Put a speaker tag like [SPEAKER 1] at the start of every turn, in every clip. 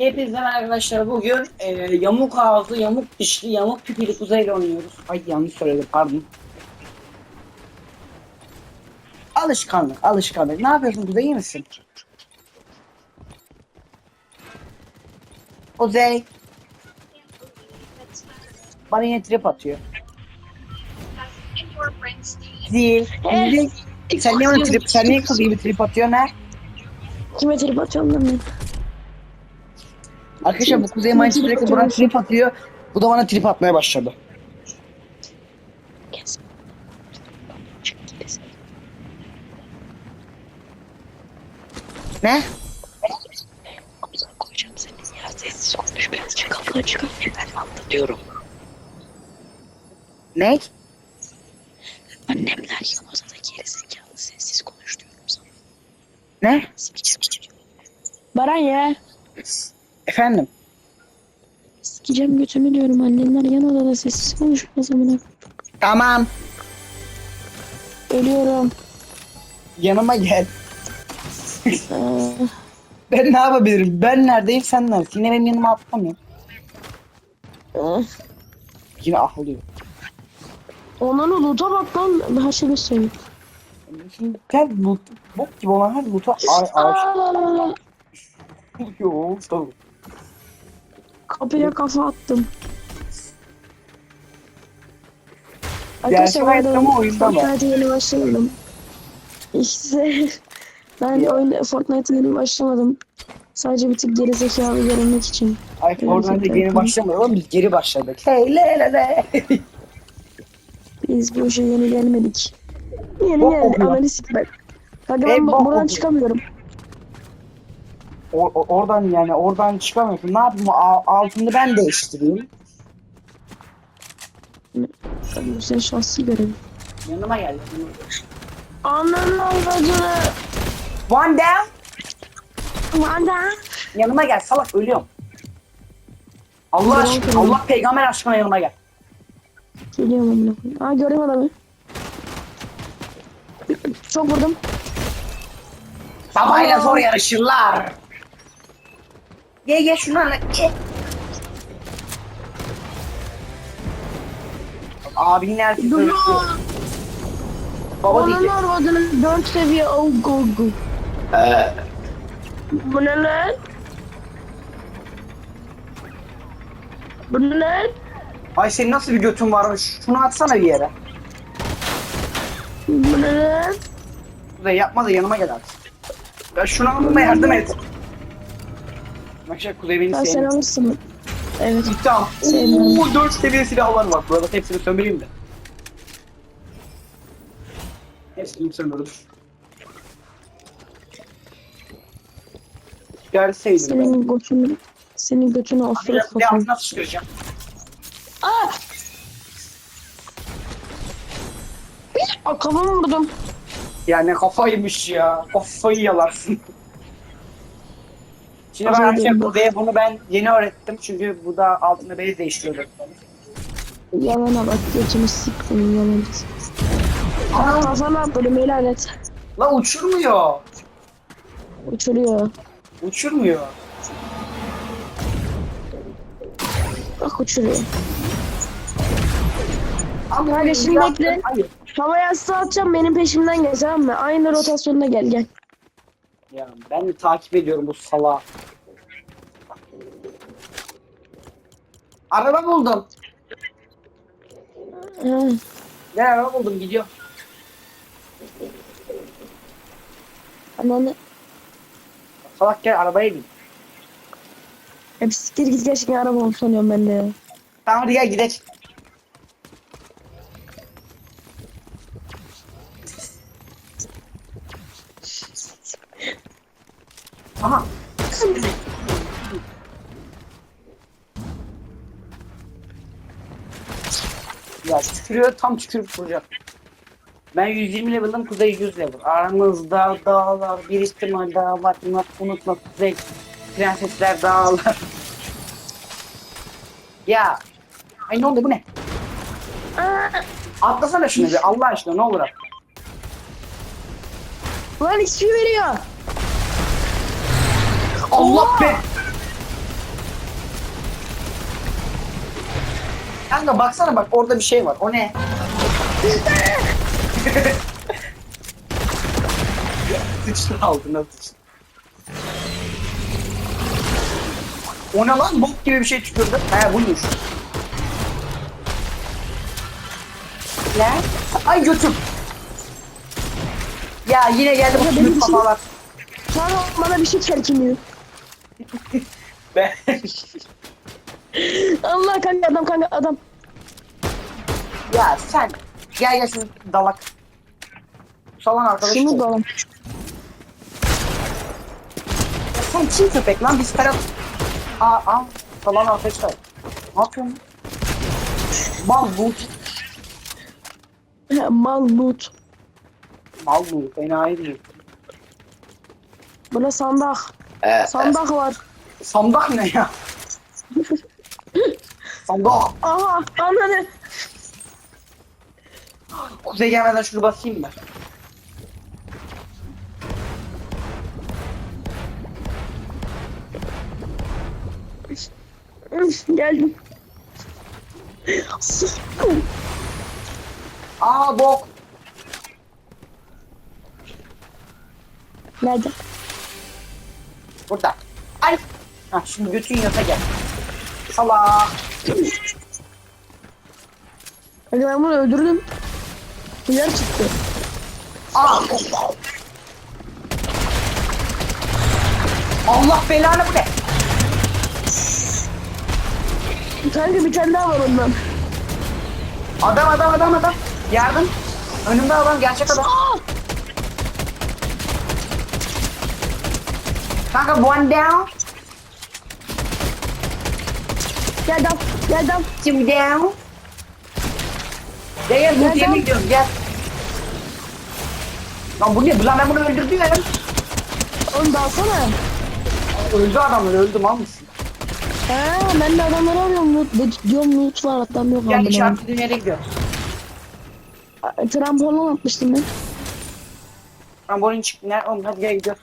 [SPEAKER 1] Hepinize merhaba arkadaşlar. Bugün e, yamuk ağızlı, yamuk dişli, yamuk pipili kuzeyle oynuyoruz. Ay yanlış söyledim pardon. Alışkanlık, alışkanlık. Ne yapıyorsun kuzey iyi misin? Kuzey. Bana yine trip atıyor. Değil. Değil. Sen niye bana trip, sen niye kız gibi trip atıyorsun ha?
[SPEAKER 2] Kime trip atıyorum lan ben?
[SPEAKER 1] Arkadaşlar bu Kuzey Mayıs sürekli bana trip atıyor. Bu da bana trip atmaya başladı. Ne?
[SPEAKER 2] Koyacağım seni ya sessiz konuş birazcık kapıdan çıkar ben anlatıyorum.
[SPEAKER 1] Ne?
[SPEAKER 2] Annemler yan odada gerizekalı sessiz konuş diyorum sana.
[SPEAKER 1] Ne?
[SPEAKER 2] Baran ya.
[SPEAKER 1] Efendim?
[SPEAKER 2] Sikeceğim götümü diyorum annemler yan odada sessiz konuşmaz amına.
[SPEAKER 1] Tamam.
[SPEAKER 2] Ölüyorum.
[SPEAKER 1] Yanıma gel. Ben ne yapabilirim? Ben neredeyim sen neredesin? Yine benim yanıma atlamıyor.
[SPEAKER 2] aa.
[SPEAKER 1] Yine ahlıyor.
[SPEAKER 2] Onun loot'a bak lan. Her şeyi söyleyeyim.
[SPEAKER 1] Şimdi her loot, bok gibi olan her loot'a ay.
[SPEAKER 2] Aa,
[SPEAKER 1] Yo, tamam.
[SPEAKER 2] Kapıya kafa attım.
[SPEAKER 1] Mı, oyunda mı?
[SPEAKER 2] Fortnite'e yeni başlamadım. İşte ben
[SPEAKER 1] Ya.
[SPEAKER 2] oyun Fortnite'e yeni başlamadım. Sadece bir tık geri zekalı görünmek için.
[SPEAKER 1] Ay oradan da geri başlamadı ama biz geri başladık. Hey le le le.
[SPEAKER 2] Biz bu işe yeni gelmedik. Yeni
[SPEAKER 1] kokuyor.
[SPEAKER 2] Analiz bak. Kanka ben buradan çıkamıyorum.
[SPEAKER 1] O- o- oradan yani oradan çıkamıyorsun. Ne yapayım? A- altını ben değiştireyim.
[SPEAKER 2] Tabii bu senin şahsi görevin.
[SPEAKER 1] Yanıma gel.
[SPEAKER 2] Ananı avradını.
[SPEAKER 1] One down.
[SPEAKER 2] Vanda.
[SPEAKER 1] Yanıma gel salak ölüyorum. Allah aşkına. Allah peygamber aşkına yanıma gel.
[SPEAKER 2] Geliyorum amına koyayım. Aa gördüm adamı. Çok vurdum.
[SPEAKER 1] Babayla zor yarışırlar. Ye ye şunu anla. Ye. Abinin erkek öldü. Baba diyecek.
[SPEAKER 2] Ananı avradını 4 seviye oh go go. Bu ne lan? Bu ne lan?
[SPEAKER 1] Ay senin nasıl bir götün varmış? Şunu atsana bir yere.
[SPEAKER 2] Bu ne lan?
[SPEAKER 1] Kuzey yapma da yanıma gel artık. Ya şunu almama yardım et. Şey Kuzey beni
[SPEAKER 2] Ben sen
[SPEAKER 1] sevmiyor.
[SPEAKER 2] alırsın. Evet.
[SPEAKER 1] Tamam.
[SPEAKER 2] Sevmiyorum.
[SPEAKER 1] Ooo 4 seviye silahlar var. Burada hepsini sömüreyim de. Hepsini sömürdüm. Görseydim ben.
[SPEAKER 2] Senin götünü senin götünü
[SPEAKER 1] Bir
[SPEAKER 2] offroad
[SPEAKER 1] de
[SPEAKER 2] kafam.
[SPEAKER 1] altına sıçrayacağım.
[SPEAKER 2] Aa! Aa kafamı vurdum.
[SPEAKER 1] Ya ne kafaymış ya. Kafayı yalarsın. Şimdi ben arkadaşlar
[SPEAKER 2] yedim.
[SPEAKER 1] Kuzey'e bunu ben yeni öğrettim. Çünkü bu da altında beni değiştiriyordu.
[SPEAKER 2] Yalana bak götünü siktim yalancısı. Aa kafana bölümü lanet.
[SPEAKER 1] La uçurmuyor.
[SPEAKER 2] Uçuruyor.
[SPEAKER 1] Uçurmuyor.
[SPEAKER 2] Bak uçuruyor.
[SPEAKER 1] Ama
[SPEAKER 2] Hadi şimdi bekle. Havaya yastığı atacağım benim peşimden gel tamam mı? Aynı rotasyonda gel gel.
[SPEAKER 1] Ya ben de takip ediyorum bu salağı. Araba buldum.
[SPEAKER 2] Ha.
[SPEAKER 1] Gel araba buldum gidiyor.
[SPEAKER 2] Ananı.
[SPEAKER 1] Salak gel arabaya bin.
[SPEAKER 2] Hep siktir git gerçekten araba sanıyorum ben de ya.
[SPEAKER 1] Tamam hadi gel gidelim. Aha. Ya tükürüyor tam tükürüp vuracak. Ben 120 level'ım Kuzey 100 level. Aramızda dağlar, bir ihtimal daha var. Unut, unutma Kuzey. Prensesler dağlar. ya. Ay ne oldu bu ne? Atlasana şunu bir Allah aşkına ne olur at.
[SPEAKER 2] lan XP veriyor.
[SPEAKER 1] Allah be! Kanka baksana bak orada bir şey var. O ne? Sıçtı altına sıçtı. O ne lan? Bok gibi bir şey çıkıyordu. He buymuş. Ne? Ay götüm. Ya yine geldi bu
[SPEAKER 2] benim için-
[SPEAKER 1] kafalar.
[SPEAKER 2] Sonra bana bir şey çelkiniyor.
[SPEAKER 1] Ben...
[SPEAKER 2] Allah kanka adam kanka adam.
[SPEAKER 1] ya sen gel gel şunu dalak. Salan arkadaş.
[SPEAKER 2] Şunu da alalım.
[SPEAKER 1] Sen kim köpek lan biz taraf... Aa aa salan arkadaşlar. Ne yapıyorsun? Mal bu.
[SPEAKER 2] He, Mal loot.
[SPEAKER 1] Mal bu. Fena değil.
[SPEAKER 2] Burada sandak.
[SPEAKER 1] Ee,
[SPEAKER 2] Sandak var.
[SPEAKER 1] sandak ne ya? Sandak.
[SPEAKER 2] Aha ananı.
[SPEAKER 1] Kuzey gelmeden şunu basayım mı?
[SPEAKER 2] Geldim.
[SPEAKER 1] Aa bok.
[SPEAKER 2] Nerede?
[SPEAKER 1] Burada. Ay. Ha şimdi götün yata gel. Salak.
[SPEAKER 2] Kanka ben bunu öldürdüm. Yer çıktı.
[SPEAKER 1] Aa. Allah belanı bu ne?
[SPEAKER 2] Kanka bir tane daha var ondan.
[SPEAKER 1] Adam adam adam adam. Yardım. Önümde adam gerçek adam. Kanka one down.
[SPEAKER 2] Gel dal. Gel dal.
[SPEAKER 1] Two down. Gel gel
[SPEAKER 2] Gel,
[SPEAKER 1] loot yemeye
[SPEAKER 2] gel.
[SPEAKER 1] Lan bu ne? Lan ben bunu öldürdüm.
[SPEAKER 2] Oğlum dalsana.
[SPEAKER 1] Öldü adamlar öldü mal mısın?
[SPEAKER 2] He ben de adamları arıyorum. Loot, de- diyorum loot var adam yok.
[SPEAKER 1] Gel işaretli dünyaya gidiyoruz.
[SPEAKER 2] onu. Trampolin atmıştım ben.
[SPEAKER 1] Trambolin çıktı. Ne? Oğlum hadi gel gidiyoruz.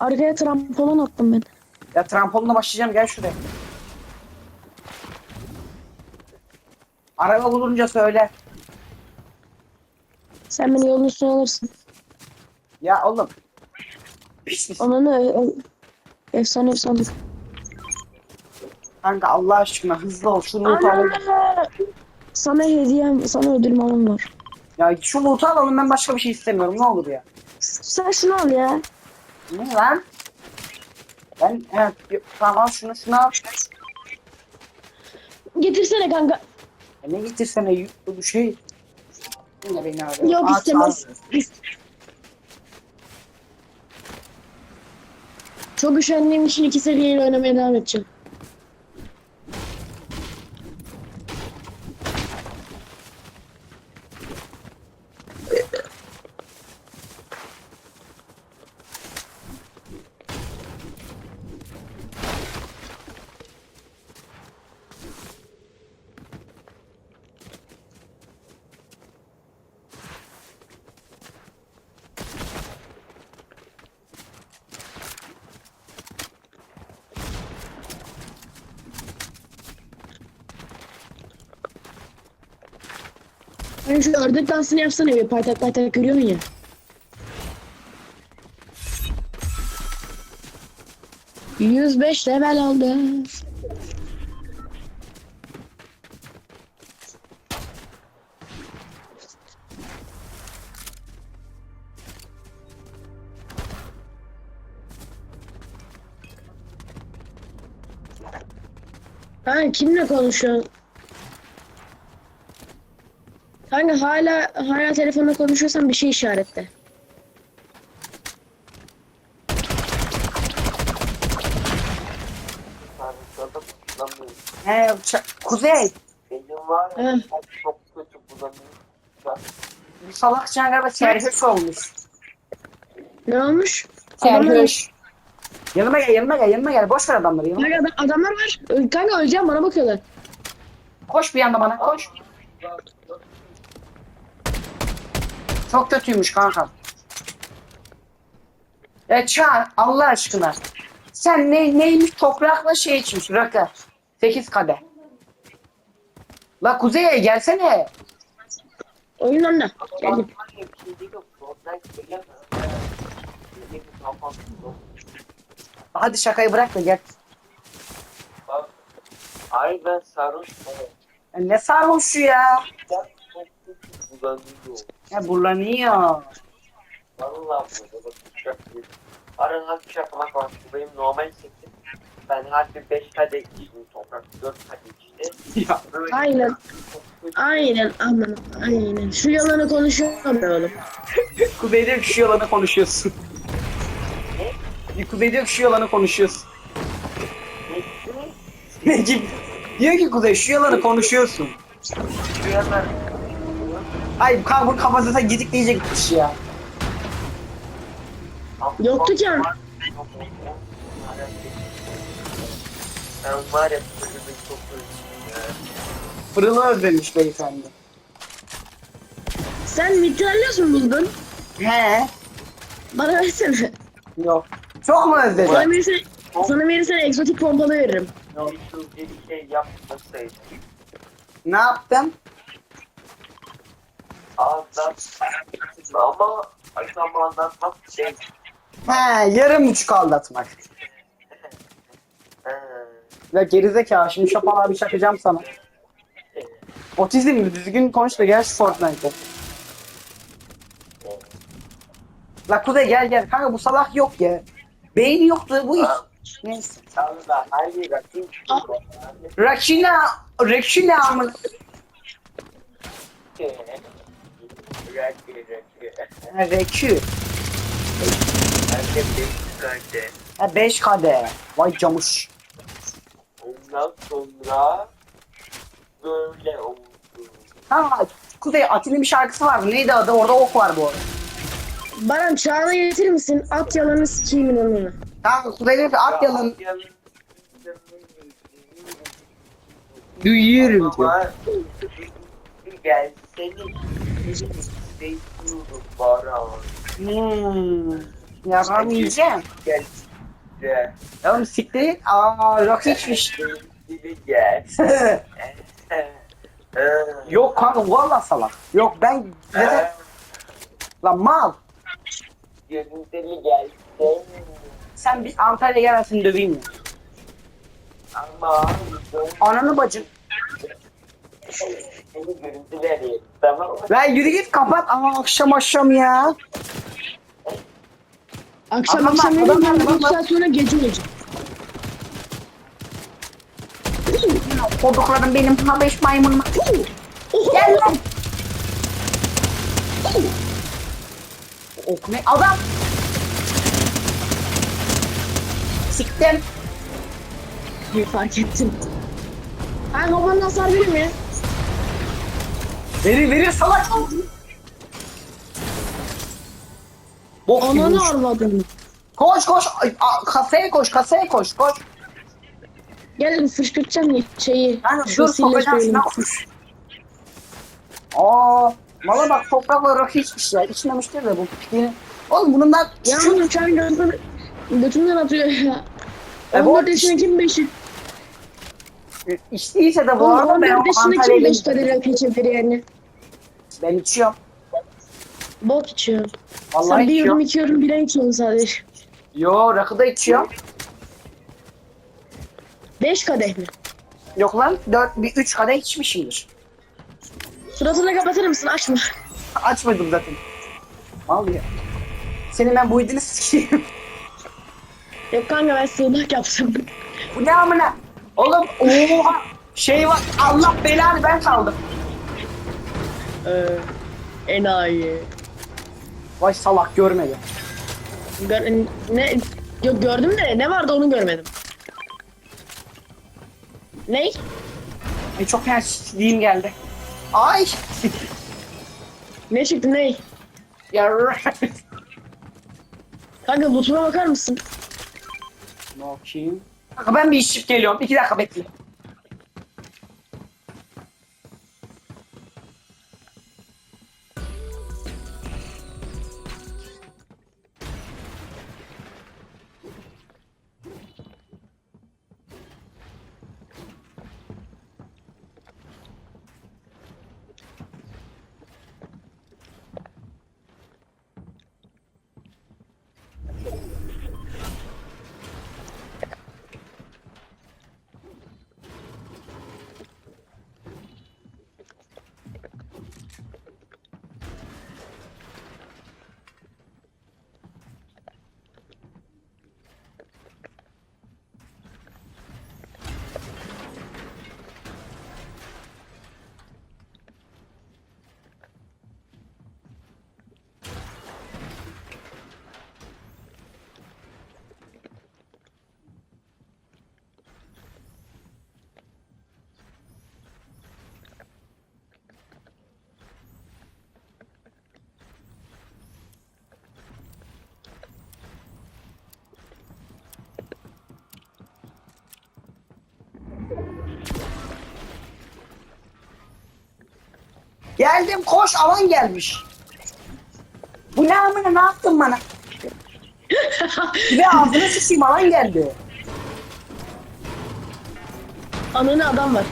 [SPEAKER 2] Arkaya trampolin attım ben.
[SPEAKER 1] Ya trampolinle başlayacağım gel şuraya. Araba bulunca söyle.
[SPEAKER 2] Sen beni yolun üstüne alırsın.
[SPEAKER 1] Ya oğlum. Pis misin?
[SPEAKER 2] Ananı efsane efsane.
[SPEAKER 1] Kanka Allah aşkına hızlı ol. Şu loot'u alalım.
[SPEAKER 2] Ana! Sana hediyem, sana ödülüm alım var.
[SPEAKER 1] Ya şu loot'u alalım ben başka bir şey istemiyorum. Ne olur ya.
[SPEAKER 2] Sen şunu al ya.
[SPEAKER 1] Ne lan? Ben evet tamam al şunu şunu al.
[SPEAKER 2] Getirsene kanka.
[SPEAKER 1] Ya ne getirsene y- bu şey. Yine beni arıyor.
[SPEAKER 2] Yok
[SPEAKER 1] Aa,
[SPEAKER 2] istemez. Çok üşendiğim için iki seviyeyle oynamaya devam edeceğim. Hani şu ördek dansını yapsana bir paytak paytak görüyorsun ya. Yüz beş level aldı. Ha kimle konuşuyorsun? Kanka hala hala telefonla konuşuyorsan bir şey işaretle.
[SPEAKER 1] He Kuzey.
[SPEAKER 3] Benim var ya çok kötü.
[SPEAKER 1] Bu salak can galiba serhoş olmuş.
[SPEAKER 2] Ne olmuş?
[SPEAKER 1] Serhoş. Yanıma gel yanıma gel yanıma gel. Boş ver adamları yanıma.
[SPEAKER 2] Adam- adamlar var. Kanka öleceğim bana bakıyorlar.
[SPEAKER 1] Koş bir yanda bana koş. Çok kötüymüş kanka. Ya Çağ Allah aşkına. Sen ne, neymiş toprakla şey içmiş rakı. 8 kadeh. La Kuzey'e gelsene.
[SPEAKER 2] Oyundan da. Geldim.
[SPEAKER 1] Hadi şakayı bırak da gel.
[SPEAKER 3] Ay ben sarhoş
[SPEAKER 1] ne sarhoşu ya.
[SPEAKER 3] Bulanıyor.
[SPEAKER 1] Ya bulanıyor.
[SPEAKER 3] Vallahi burada bak uçak gibi. Bu benim normal sesim. Ben harbi 5 kadeh içtim toprak 4 kadeh içti.
[SPEAKER 1] Ya.
[SPEAKER 3] Böyle
[SPEAKER 2] Aynen. Aynen aman aynen. Şu yalanı konuşuyorum be oğlum.
[SPEAKER 1] Kuzey diyor ki şu yalanı konuşuyorsun. Kuzey diyor ki şu yalanı konuşuyorsun. Necip diyor ki Kuzey şu yalanı konuşuyorsun.
[SPEAKER 3] Şuralar.
[SPEAKER 1] Ay kanka bu kafasına gidik diyecek gitmiş ya.
[SPEAKER 2] Yoktu ki.
[SPEAKER 3] Ben var ya çok özledim.
[SPEAKER 1] Fırını özlemiş beyefendi.
[SPEAKER 2] Sen mitralyöz mü buldun?
[SPEAKER 1] He.
[SPEAKER 2] Bana versene.
[SPEAKER 1] Yok. Çok mu
[SPEAKER 2] Sana
[SPEAKER 1] özledin?
[SPEAKER 2] verirsen, sana verirsen egzotik pompalı veririm.
[SPEAKER 3] Şu bir şey yapmasaydım.
[SPEAKER 1] Ne yaptın?
[SPEAKER 3] Ağızdan ama akşam anlatmak şey.
[SPEAKER 1] He yarım buçuk aldatmak. Ya gerizekalı şimdi şapan abi çakacağım sana. Otizm mi? Düzgün konuş da gel şu Fortnite'e. La Kuzey gel gel. Kanka bu salak yok ya. Beyni yoktu bu iş. Neyse.
[SPEAKER 3] Çıkıyor.
[SPEAKER 1] Rakina, Rakina amına.
[SPEAKER 3] Rakı rakı.
[SPEAKER 1] Ha, Rekü.
[SPEAKER 3] Ben de beş kardeş.
[SPEAKER 1] Ha 5 kade. Vay camuş.
[SPEAKER 3] Ondan sonra böyle oldu.
[SPEAKER 1] Ha Kuzey Atilla bir şarkısı vardı. Neydi adı? Orada ok var bu arada.
[SPEAKER 2] Baran çağına getirir misin? At yalanı sikiyim inanını.
[SPEAKER 1] Kanka Kuzey dedi ki at yalan. Duyuyorum.
[SPEAKER 3] Ama gel bekliyorum Baran.
[SPEAKER 1] Hmm. Ya ben yiyeceğim.
[SPEAKER 3] Gel gel.
[SPEAKER 1] Oğlum siktir git. Aa rakı içmiş.
[SPEAKER 3] Gel.
[SPEAKER 1] Yok kanka valla salak. Yok ben zaten lan mal.
[SPEAKER 3] Görüntülü gelsin.
[SPEAKER 1] Sen bir Antalya'ya gelmesin döveyim ya.
[SPEAKER 3] Ama
[SPEAKER 1] Ananı bacın.
[SPEAKER 3] Tamam mı?
[SPEAKER 1] Lan yürü git kapat ama akşam akşam ya.
[SPEAKER 2] Akşam
[SPEAKER 1] Adamlar-
[SPEAKER 2] akşam dedim
[SPEAKER 1] adamlar-
[SPEAKER 2] ben bir
[SPEAKER 1] adamlar-
[SPEAKER 2] saat sonra gece gece.
[SPEAKER 1] Koduklarım benim habeş maymunuma.
[SPEAKER 2] Oho!
[SPEAKER 1] Gel lan. Ok ne? Adam. Siktim.
[SPEAKER 2] Bir fark ettim. Kanka bana hasar verir mi?
[SPEAKER 1] Verir verir salak. Bok gibi
[SPEAKER 2] Ananı
[SPEAKER 1] uç.
[SPEAKER 2] arvadım.
[SPEAKER 1] Koş koş. Ay, a- Kasaya koş kasaya koş koş.
[SPEAKER 2] Gel fışkırtacağım şeyi.
[SPEAKER 1] Yani
[SPEAKER 2] Şu
[SPEAKER 1] dur
[SPEAKER 2] silleş
[SPEAKER 1] sokacağım şuna kuş. Aa, mala bak toprakla rakı içmiş ya. İçmemiştir de bu. Oğlum bunun da
[SPEAKER 2] Ya
[SPEAKER 1] şu
[SPEAKER 2] oğlum sen götünden, götünden atıyor ya.
[SPEAKER 1] E, bu
[SPEAKER 2] 14
[SPEAKER 1] arada
[SPEAKER 2] yaşında kim 5
[SPEAKER 1] içtiyse de bu
[SPEAKER 2] Oğlum
[SPEAKER 1] arada ben
[SPEAKER 2] 14
[SPEAKER 1] o
[SPEAKER 2] yaşında kim
[SPEAKER 1] Antalya'ya
[SPEAKER 2] 5 kadar rakı içebilir yani?
[SPEAKER 1] Ben içiyorum.
[SPEAKER 2] Bok içiyor.
[SPEAKER 1] Vallahi
[SPEAKER 2] Sen bir
[SPEAKER 1] içiyorum.
[SPEAKER 2] yorum iki yorum bira içiyorsun sadece.
[SPEAKER 1] Yo rakı da içiyorum.
[SPEAKER 2] 5 kadeh mi?
[SPEAKER 1] Yok lan 4 bir 3 kadeh içmişimdir.
[SPEAKER 2] Suratını kapatır mısın? Açma.
[SPEAKER 1] Açmadım zaten. Mal ya. Senin ben bu idini sikeyim.
[SPEAKER 2] Yok kanka ben sığınak yaptım.
[SPEAKER 1] bu ne amına? Oğlum oha. Şey var Allah belanı ben kaldım.
[SPEAKER 2] Ee, enayi.
[SPEAKER 1] Vay salak görmedi.
[SPEAKER 2] Gör, ne? Yok gördüm de ne vardı onu görmedim. Ney?
[SPEAKER 1] Ay çok fena sikliğim geldi. Ay.
[SPEAKER 2] Ne çıktı ney?
[SPEAKER 1] ya
[SPEAKER 2] Kanka lootuma bakar mısın?
[SPEAKER 1] Bakayım. Ben bir işip geliyorum. İki dakika bekle. Geldim koş alan gelmiş. Bu ne amına ne yaptın bana? Ve ağzına sıçayım alan geldi.
[SPEAKER 2] Ananı adam var.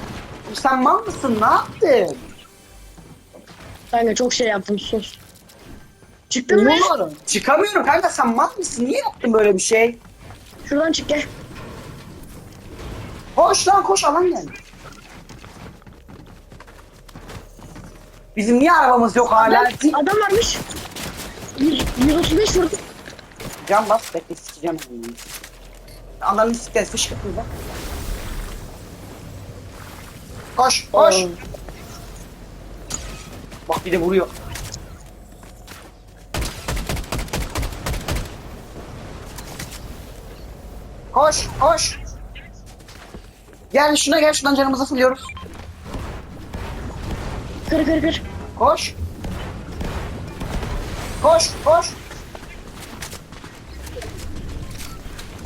[SPEAKER 1] Sen mal mısın ne yaptın?
[SPEAKER 2] Kanka çok şey yaptım sus. Çıktın mı?
[SPEAKER 1] Oğlum, Çıkamıyorum kanka sen mal mısın? Niye yaptın böyle bir şey?
[SPEAKER 2] Şuradan çık gel.
[SPEAKER 1] Koş lan koş alan geldi. Bizim niye arabamız yok hala?
[SPEAKER 2] Adam, adam varmış. 100 135 vurdu.
[SPEAKER 1] Can bas bekle sikeceğim. Alanın siktir fışkırtın bak. Koş koş.
[SPEAKER 2] Oo.
[SPEAKER 1] Bak bir de vuruyor. Koş koş. Gel şuna gel şuradan canımızı fırlıyoruz.
[SPEAKER 2] Kır kır kır.
[SPEAKER 1] Koş. Koş, koş.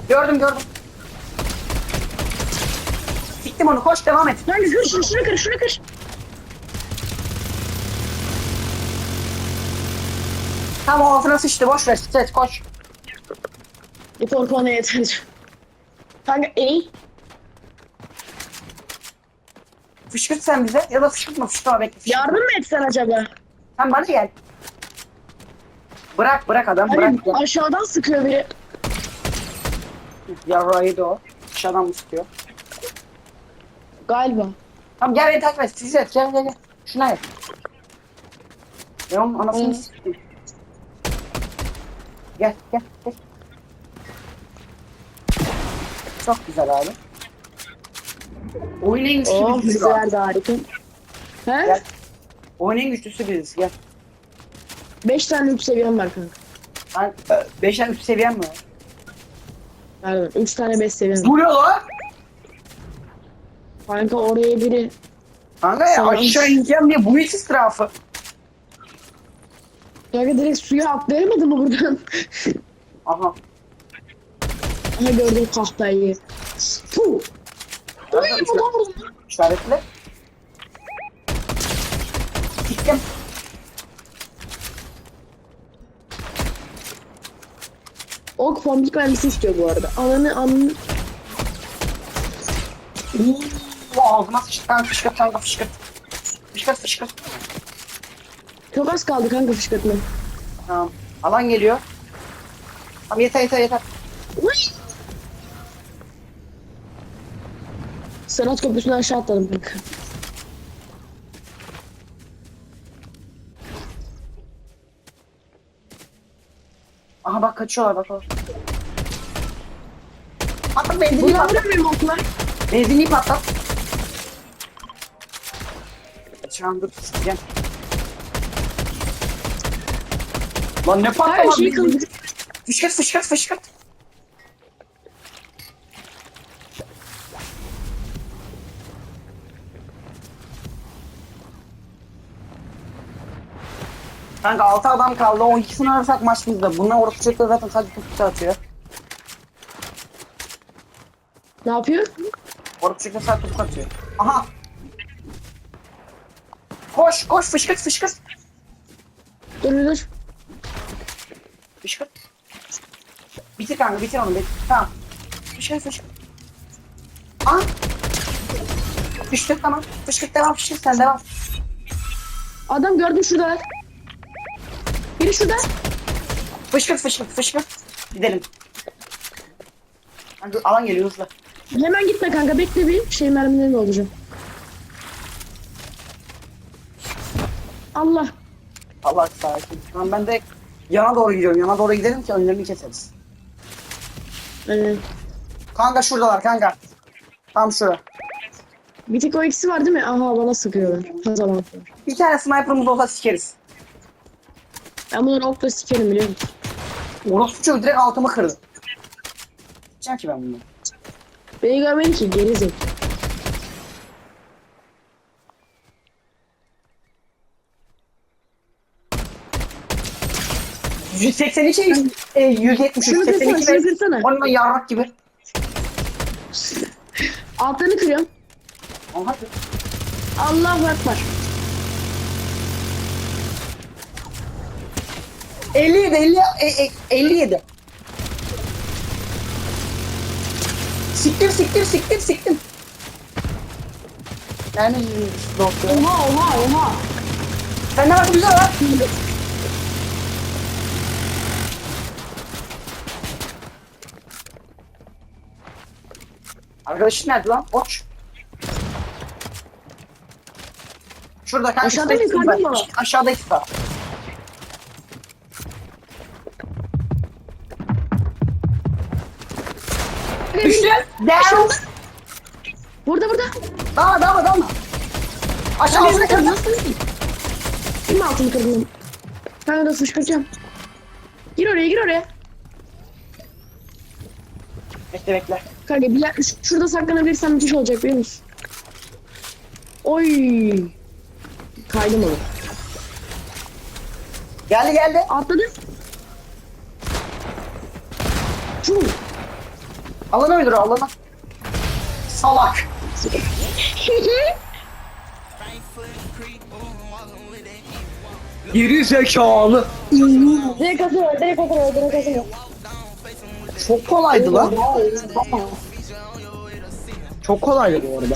[SPEAKER 1] Gördüm, gördüm. Siktim onu, koş, devam et.
[SPEAKER 2] Lan kır şunu şunu kır şunu kır.
[SPEAKER 1] Tamam, altına sıçtı, boş ver, stres, koş.
[SPEAKER 2] Bir korku ona yeter. Kanka ey.
[SPEAKER 1] Fışkırt sen bize, ya da fışkırtma, fışkırtma, bekle. fışkırtma.
[SPEAKER 2] Yardım mı etsen acaba?
[SPEAKER 1] Sen bana gel. Bırak, bırak adam,
[SPEAKER 2] Hani
[SPEAKER 1] bırak. Gel.
[SPEAKER 2] aşağıdan sıkıyor biri.
[SPEAKER 1] Yarrağıydı o. Dışarıdan mı sıkıyor?
[SPEAKER 2] Galiba.
[SPEAKER 1] Tamam gel beni takip et, siz et, gel, gel, gel. Şuna et. Ya onun anasını
[SPEAKER 2] Hı.
[SPEAKER 1] sikeyim. Gel, gel, gel. Çok güzel abi. Oyun en güçlü
[SPEAKER 2] Oh
[SPEAKER 1] biziz
[SPEAKER 2] güzel de harika. He?
[SPEAKER 1] Gel. Oyun en güçlüsü biziz, gel.
[SPEAKER 2] 5 tane yük seviyem var kanka.
[SPEAKER 1] Ben 5'ten 3 seviyem mi var?
[SPEAKER 2] Pardon 3 tane 5 seviyem var.
[SPEAKER 1] Bu ne lan?
[SPEAKER 2] Kanka oraya biri
[SPEAKER 1] Kanka ya
[SPEAKER 2] ol.
[SPEAKER 1] aşağı ineceğim diye bu hiç israfı.
[SPEAKER 2] Kanka direkt suya atlayamadı mı buradan?
[SPEAKER 1] Aha.
[SPEAKER 2] Aha gördüm kahtayı. Puh. Oy buradan vurdum.
[SPEAKER 1] İşaretle. Gittim.
[SPEAKER 2] Ok pompik mermisi istiyor bu arada. Ananı ananı.
[SPEAKER 1] Bu ağzıma sıçtı kanka fışkırt kanka fışkırt. Fışkırt fışkırt.
[SPEAKER 2] Çok az kaldı kanka fışkırtma.
[SPEAKER 1] Tamam. Alan geliyor. Tamam yeter yeter yeter.
[SPEAKER 2] Sanat köprüsünden aşağı atladım kanka.
[SPEAKER 1] Aha bak kaçıyorlar bak bak. Atla benzinliği
[SPEAKER 2] Buradan
[SPEAKER 1] patlat.
[SPEAKER 2] okla?
[SPEAKER 1] Benzinliği patlat. Şu an dur sikeceğim. Lan ne
[SPEAKER 2] Her
[SPEAKER 1] patlama
[SPEAKER 2] şeyi
[SPEAKER 1] benzinliği.
[SPEAKER 2] kıldı.
[SPEAKER 1] Fışkırt fışkırt fışkırt. Kanka 6 adam kaldı. O ikisini ararsak maç bizde. Bunlar orası çocuklar zaten sadece kutu atıyor.
[SPEAKER 2] Ne yapıyor?
[SPEAKER 1] Orası çocuklar sadece kutu atıyor. Aha. Koş koş fışkırt fışkırt.
[SPEAKER 2] Dur dur.
[SPEAKER 1] Fışkırt. Bitir kanka bitir onu bitir. Tamam. Fışkırt fışkırt. Aha. Fışkırt tamam. Fışkırt devam fışkırt sen devam.
[SPEAKER 2] Adam gördüm şurada. Şurada.
[SPEAKER 1] Fışkırt fışkırt fışkırt. Gidelim. Kanka alan geliyor hızlı.
[SPEAKER 2] Hemen gitme kanka bekle bir şey mermilerini olacağım. Allah.
[SPEAKER 1] Allah sakin. Tamam ben de yana doğru gidiyorum. Yana doğru gidelim ki önlerini keseriz.
[SPEAKER 2] Ee,
[SPEAKER 1] Kanka şuradalar kanka. Tam şura.
[SPEAKER 2] bir tek o ikisi var değil mi? Aha bana sıkıyorlar. Ne zaman?
[SPEAKER 1] Bir tane sniper'ımız olsa sikeriz.
[SPEAKER 2] Ben bunları okla sikerim biliyor musun?
[SPEAKER 1] Orospu çocuğu direkt altımı kırdı. Gideceğim ki ben bunu.
[SPEAKER 2] Beni görmedi ki geri zek.
[SPEAKER 1] %82 e, 170
[SPEAKER 2] Şunu kırsana,
[SPEAKER 1] 82
[SPEAKER 2] şunu
[SPEAKER 1] ve
[SPEAKER 2] kırsana.
[SPEAKER 1] onunla yarrak gibi.
[SPEAKER 2] Altlarını kırıyorum.
[SPEAKER 1] Hadi.
[SPEAKER 2] Allahu
[SPEAKER 1] 57 50 e, e, 57. Siktir siktir siktir siktir. Yani doktor.
[SPEAKER 2] Oha oha oha.
[SPEAKER 1] Sen ne bak güzel lan. Arkadaşın nerede lan? Koç. Şurada kanka.
[SPEAKER 2] Aşağıda mı?
[SPEAKER 1] Aşağıda işte. Düştü. Down.
[SPEAKER 2] Burada burada.
[SPEAKER 1] Dalma dalma dalma. Aşağıda
[SPEAKER 2] Nasıl
[SPEAKER 1] kırdı.
[SPEAKER 2] nasıl? Kim altını kırdın? Ben de fışkıracağım. Gir oraya gir oraya.
[SPEAKER 1] Bekle bekle.
[SPEAKER 2] Kanka bir yer, şurada saklanabilirsem müthiş olacak biliyor musun? Oy. Kaydım onu.
[SPEAKER 1] Geldi geldi.
[SPEAKER 2] Atladı. Çuu.
[SPEAKER 1] Alana uydur alana. Salak. Geri zekalı.
[SPEAKER 2] direkt atıyor, direkt atıyor, direkt atıyor.
[SPEAKER 1] Çok kolaydı lan. Çok kolaydı bu arada.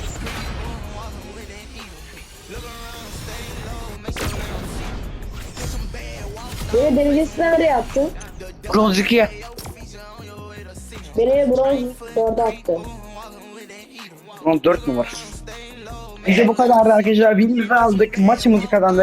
[SPEAKER 2] Beni derecesi nereye attı?
[SPEAKER 1] Bronz 2'ye.
[SPEAKER 2] Beni bronz 4'e attı.
[SPEAKER 1] Bronz 4 mü var? Bize bu kadar arkadaşlar. Bilimizi aldık. Maçımızı kazandık.